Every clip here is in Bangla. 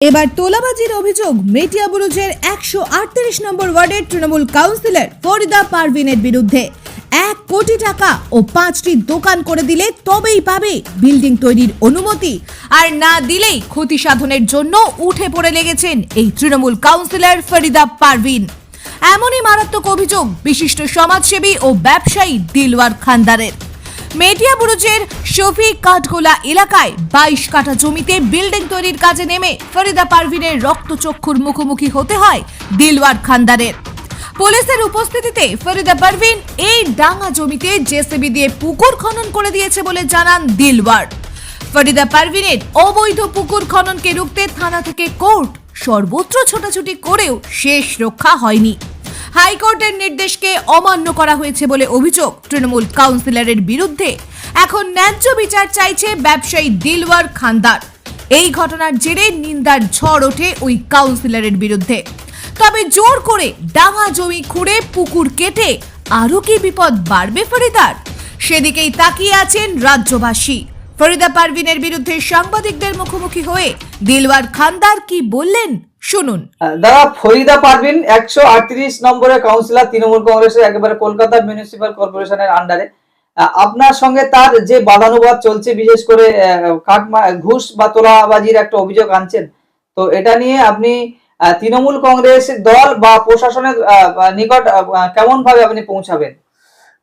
এবার তোলাবাজির অভিযোগ মেটিয়া বুরুজের একশো আটত্রিশ নম্বর ওয়ার্ডের তৃণমূল কাউন্সিলর ফরিদা পারভিনের বিরুদ্ধে। এক কোটি টাকা ও পাঁচটি দোকান করে দিলে তবেই পাবে বিল্ডিং তৈরির অনুমতি। আর না দিলেই ক্ষতি সাধনের জন্য উঠে পড়ে লেগেছেন এই তৃণমূল কাউন্সিলর ফরিদা পারভিন। এমনই মারাত্মক অভিযোগ বিশিষ্ট সমাজসেবী ও ব্যবসায়ী দিলওয়ার খানদারের। মেটিয়া বুরুজের শফিক কাঠগোলা এলাকায় বাইশ কাঠা জমিতে বিল্ডিং তৈরির কাজে নেমে ফরিদা পারভিনের রক্তচক্ষুর মুখোমুখি হতে হয় দিলওয়ার খানদারের। পুলিশের উপস্থিতিতে ফরিদা পারভিন এই ডাঙা জমিতে জেসিবি দিয়ে পুকুর খনন করে দিয়েছে বলে জানান দিলওয়ার। ফরিদা পারভিনের অবৈধ পুকুর খননকে রুখতে থানা থেকে কোর্ট সর্বত্র ছোটাছুটি করেও শেষ রক্ষা হয়নি। হাইকোর্টের নির্দেশকে অমান্য করা হয়েছে বলে অভিযোগ। তৃণমূল কাউন্সিলরের বিরুদ্ধে এখন ন্যায্য বিচার চাইছে ব্যবসায়ী দিলওয়ার খান্দার। এই ঘটনার জেরে নিন্দার ঝড় ওঠে ওই কাউন্সিলরের বিরুদ্ধে। তবে জোর করে ডাঙা জমি খুঁড়ে পুকুর কেটে আরও কি বিপদ বাড়বে ফরিদার? সেদিকেই তাকিয়ে আছেন রাজ্যবাসী। ফরিদা পারভিনের বিরুদ্ধে সাংবাদিকদের মুখোমুখি হয়ে দিলওয়ার খান্দার কি বললেন? শুনুন। দাদা ফরিদা পারভিন একশো আটত্রিশ নম্বরের কাউন্সিলর তৃণমূল কংগ্রেসের একেবারে কলকাতা মিউনিসিপাল কর্পোরেশনের আন্ডারে আপনার সঙ্গে তার যে বাদানুবাদ চলছে বিশেষ করে ঘুষ বা তোলাবাজির একটা অভিযোগ আনছেন তো এটা নিয়ে আপনি তৃণমূল কংগ্রেস দল বা প্রশাসনের নিকট কেমন ভাবে আপনি পৌঁছাবেন?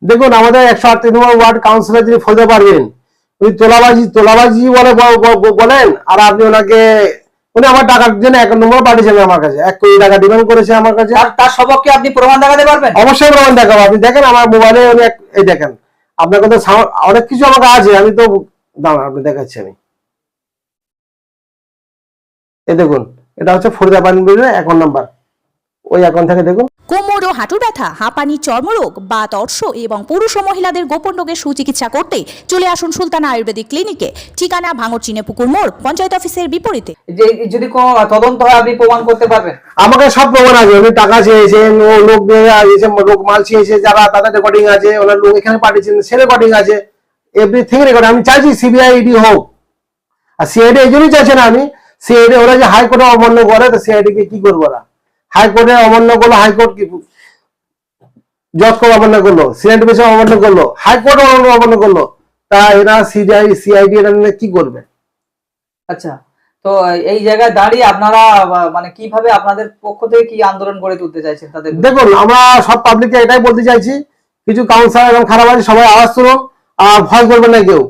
দেখুন আমাদের একশো আট নম্বর ওয়ার্ড কাউন্সিলর যিনি ফজতে পারবেন উনি তোলাবাজি তোলাবাজি বলে বলেন আর আপনি ওনাকে উনি আমার টাকার জন্য এক নম্বর পাঠিয়েছেন আমার কাছে। এক কোটি টাকা ডিমান্ড করেছে আমার কাছে। আর তার সবককে আপনি প্রমাণ দেখাতে পারবেন? অবশ্যই প্রমাণ দেখাবো। আপনি দেখেন আমার মোবাইলে উনি এই দেখেন আপনার কথা অনেক কিছু আমাকে আছে আমি তো দাঁড়ান আপনি দেখাচ্ছি আমি। এই দেখুন এটা হচ্ছে ফরিদা পানি অ্যাকাউন্ট নাম্বার। ওই অ্যাকাউন্ট থেকে দেখুন। কোমর ও হাঁটুর ব্যথা হাঁপানি চর্মরোগ বা তর্ষ এবং পুরুষ ও মহিলাদের গোপন রোগের সুচিকিৎসা করতে চলে আসুন সুলতানা আয়ুর্বেদিক ক্লিনিকে। ঠিকানা ভাঙর চিনে পুকুর মোড় পঞ্চায়েত অফিসের বিপরীতে। যে যদি কোনো তদন্ত হয় আপনি প্রমাণ করতে পারবেন। আমাকে সব প্রমাণ আছে উনি টাকা চেয়েছেন ও লোক দিয়ে আসছে লোক মাল চেয়েছে যারা তাদের রেকর্ডিং আছে ওনার লোক এখানে পাঠিয়েছেন সে রেকর্ডিং আছে এভরিথিং রেকর্ড আমি চাইছি সিবিআই ইডি হোক। আর সিআইডি এই জন্যই চাইছেন আমি সিআইডি ওরা যে হাইকোর্টে অমান্য করে তো সিআইডি কে কি করব ওরা? হাইকোর্টে অমান্য করল হাইকোর্ট কি জজ কোর্ট অমান্য করল? সিআইডি বেশি অমান্য করল? হাইকোর্ট অমান্য করল। তা এরা সিবিআই সিআইডি এরা কি করবে? আচ্ছা তো এই জায়গায় দাঁড়িয়ে আপনারা মানে কীভাবে আপনাদের পক্ষ থেকে কি আন্দোলন গড়ে তুলতে চাইছেন তাদের দেখুন আমরা সব পাবলিককে এটাই বলতে চাইছি কিছু কাউন্সিলর এবং খারাপ আছে সবাই আওয়াজ তুলুন আর ভয় করবেন না কেউ।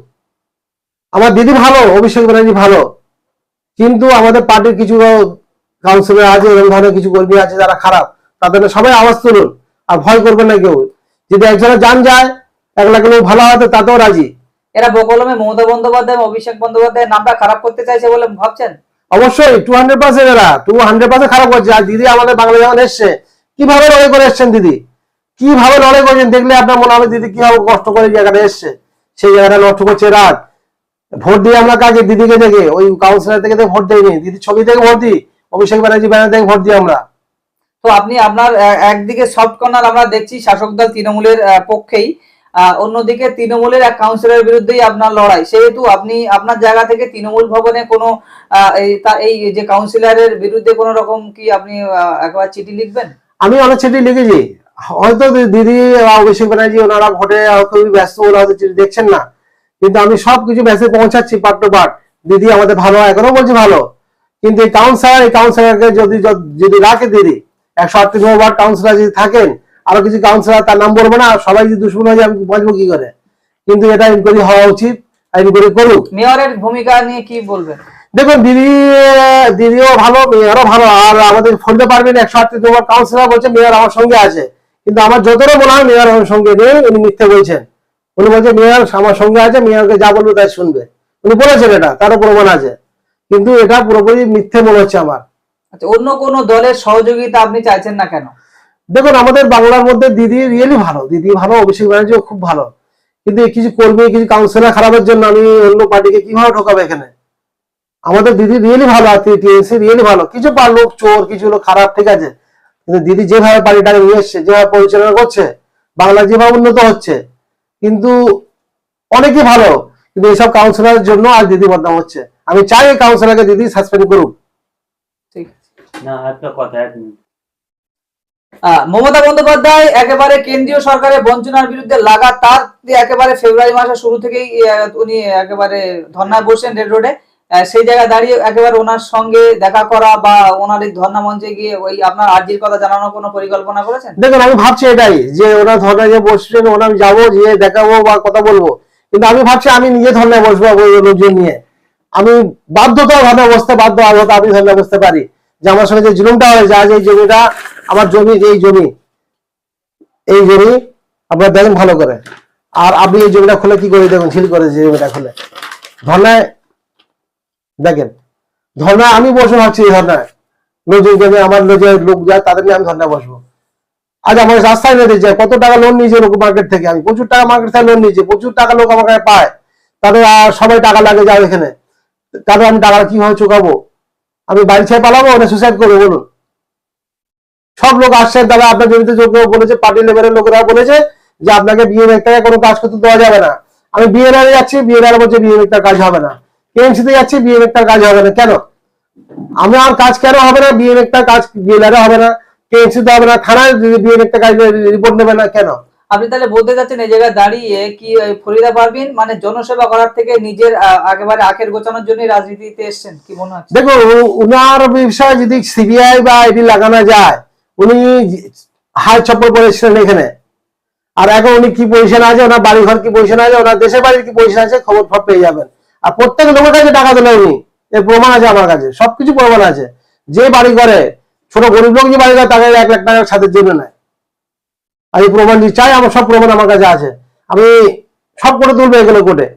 আমার দিদি ভালো অভিষেক ব্যানার্জি ভালো। কিন্তু আমাদের পার্টির কিছু কাউন্সিলর আছে এরকম ধরনের কিছু কর্মী আছে যারা খারাপ তাদের সবাই আওয়াজ তুলুন আর ভয় করবেন না কেউ। যদি একজনের যান যায় এক লাখ লোক ভালো হতে তাতেও রাজি। এরা বকলমে মমতা বন্দ্যোপাধ্যায় অভিষেক বন্দ্যোপাধ্যায়ের নামটা খারাপ করতে চাইছে বলে ভাবছেন? অবশ্যই টু হান্ড্রেড পার্সেন্ট এরা টু হান্ড্রেড পার্সেন্ট খারাপ করছে। আর দিদি আমাদের বাংলা যখন এসছে কীভাবে লড়াই করে এসছেন দিদি? কীভাবে লড়াই করছেন? দেখলে আপনার মনে হবে দিদি কীভাবে কষ্ট করে জায়গাটা এসছে সেই জায়গাটা নষ্ট করছে রাত। ভোট দিয়ে আমরা কাকে? দিদিকে দেখে ওই কাউন্সিলর থেকে ভোট দেয়নি। দিদি ছবি থেকে ভোট দিই। অভিষেক ব্যানার্জি ব্যানার থেকে ভোট দিই আমরা। তো আপনি আপনার একদিকে সফট কর্নার আমরা দেখছি শাসক দল তৃণমূলের পক্ষেই। অন্যদিকে তৃণমূলের এক কাউন্সিলরের বিরুদ্ধেই আপনার লড়াই। সেহেতু আপনি আপনার জায়গা থেকে তৃণমূল ভবনে কোনো এই যে কাউন্সিলরের বিরুদ্ধে কোনো রকম কি আপনি একবার চিঠি লিখবেন? আমি অনেক চিঠি লিখেছি। হয়তো দিদি বা অভিষেক ব্যানার্জি ওনারা ভোটে খুবই ব্যস্ত ওরা হয়তো চিঠি দেখছেন না। কিন্তু আমি সবকিছু মেসেজ পৌঁছাচ্ছি পার্ট টু পার্ট। দিদি আমাদের ভালো এখনও বলছি ভালো। কিন্তু এই কাউন্সিলর এই কাউন্সিলরকে যদি যদি রাখে দিদি একশো আটত্রিশ নম্বর ওয়ার্ড কাউন্সিলর যদি থাকেন আরও কিছু কাউন্সিলর তার নাম বলব না সবাই যদি দুশ্মন হয়ে যায় আমি বাঁচবো কি করে? কিন্তু এটা ইনকোয়ারি হওয়া উচিত ইনকোয়ারি করুক। মেয়রের ভূমিকা নিয়ে কি বলবেন? দেখুন দিদি দিদিও ভালো মেয়রও ভালো আর আমাদের ফলতে পারবেন একশো আটত্রিশ নম্বর কাউন্সিলর বলছে মেয়র আমার সঙ্গে আছে। কিন্তু আমার যতটা মনে হয় মেয়র আমার সঙ্গে নেই উনি মিথ্যে বলছেন। উনি বলছে মেয়র আমার সঙ্গে আছে মেয়রকে যা বলবে তাই শুনবে। উনি বলেছেন এটা তারও প্রমাণ আছে। কিন্তু এটা পুরোপুরি মিথ্যে মনে হচ্ছে আমার। আচ্ছা অন্য কোনো দলের সহযোগিতা আপনি চাইছেন না কেন? দেখুন আমাদের বাংলার মধ্যে দিদি রিয়েলি ভালো। দিদি ভালো অভিষেক ব্যানার্জিও খুব ভালো। কিন্তু কিছু কর্মী কিছু কাউন্সিলর খারাপের জন্য আমি অন্য পার্টিকে কীভাবে ঢোকাবো এখানে? আমাদের দিদি রিয়েলি ভালো আর টিএনসি রিয়েলি ভালো। কিছু লোক চোর কিছু লোক খারাপ ঠিক আছে? কিন্তু দিদি যেভাবে পার্টিটাকে নিয়ে এসছে যেভাবে পরিচালনা করছে বাংলা যেভাবে উন্নত হচ্ছে কিন্তু অনেকে ভালো। কিন্তু এইসব কাউন্সিলরের জন্য আর দিদি বদনাম হচ্ছে। আমি চাই এই কাউন্সিলরকে দিদি সাসপেন্ড করুক। ঠিক। না একটা কথা এক মিনিট। মমতা বন্দ্যোপাধ্যায় একেবারে কেন্দ্রীয় সরকারের বঞ্চনার বিরুদ্ধে লাগাতার একেবারে ফেব্রুয়ারি মাসের শুরু থেকেই উনি একেবারে ধর্নায় বসছেন রেড রোডে। সেই জায়গায় দাঁড়িয়ে একেবারে ওনার সঙ্গে দেখা করা বা ওনার এই ধর্না মঞ্চে গিয়ে ওই আপনার আর্জির কথা জানানোর কোনো পরিকল্পনা করেছেন? দেখুন আমি ভাবছি এটাই যে ওরা ধর্নায় যে বসছেন ওরা আমি যাব গিয়ে দেখাবো বা কথা বলব। কিন্তু আমি ভাবছি আমি নিজে ধর্নায় বসবো ওই লোকজন নিয়ে। আমি বাধ্যতা ধর্নায় বসতে বাধ্য হয়তো আমি ধর্নায় বসতে পারি যে আমার সঙ্গে যে জুলুমটা হয়েছে, আজ এই জমিটা, আমার জমি, এই জমি এই জমি আপনারা দেখেন ভালো করে। আর আপনি এই জমিটা খুলে কি করে দেখুন ছিল করে যে জমিটা খুলে। ধর্নায়, দেখেন, ধর্নায় আমি বসে ভাবছি এই ধর্নায়। লোকজন জমি আমার লোকের লোক যায়, তাদের নিয়ে আমি ধর্নায় বসবো। আজ আমার রাস্তায় বেঁধে যায় কত টাকা লোন নিয়েছে লোক মার্কেট থেকে? আমি প্রচুর টাকা মার্কেট থেকে লোন নিয়েছি, প্রচুর টাকা লোক আমার কাছে পায়। তাদের সবাই টাকা লাগে যায় এখানে তাদের আমি টাকা কীভাবে চুকাবো আমি বাড়ি ছেড়ে পালাবো না সুসাইড করব বলুন? সব লোক আসছে দাদা, আপনার জমিতে যোগ্য বলেছে পার্টি লেভেলের লোকেরা বলেছে যে আপনাকে বিয়ে টাকায় কোনো কাজ করতে দেওয়া যাবে না। আমি বিয়ে নারে যাচ্ছি বিয়ে নারে বলছে বিয়ে একটা কাজ হবে না। কেএমসিতে যাচ্ছি বিয়ে একটা কাজ হবে না। কেন? আমি আর কাজ কেন হবে না? বিয়ে একটা কাজ বিয়ে হবে না। কেএমসিতে হবে না। থানায় বিয়ে একটা কাজ রিপোর্ট নেবে না। কেন? আপনি তাহলে বলতে চাচ্ছেন এই জায়গায় দাঁড়িয়ে কি ফরিদা পারভিন মানে জনসেবা করার থেকে নিজের একেবারে আখের গোছানোর জন্য রাজনীতিতে এসছেন? কি মনে হচ্ছে? দেখো উনার বিষয়ে যদি সিবিআই বা আইডি লাগানো যায়, উনি হাই চপ্পল পরেছিলেন এখানে। আর এখন উনি কি পজিশন আছে, ওনার বাড়ি ঘর কি পজিশন আছে, ওনার দেশের বাড়ির কি পজিশন আছে, খবর সব পেয়ে যাবেন। আর প্রত্যেক লোকের কাছে টাকা দিলেন উনি। এর প্রমাণ আছে আমার কাছে, সবকিছু প্রমাণ আছে। যে বাড়ি করে ছোট গরিব লোক যে বাড়ি করে তাকে এক লাখ টাকার সাথে জন্য নেয়। এই প্রমাণ চাই আমার, সব প্রমাণ আমার কাছে আছে। আমি সব করে তুলবো এগুলো কোর্টে।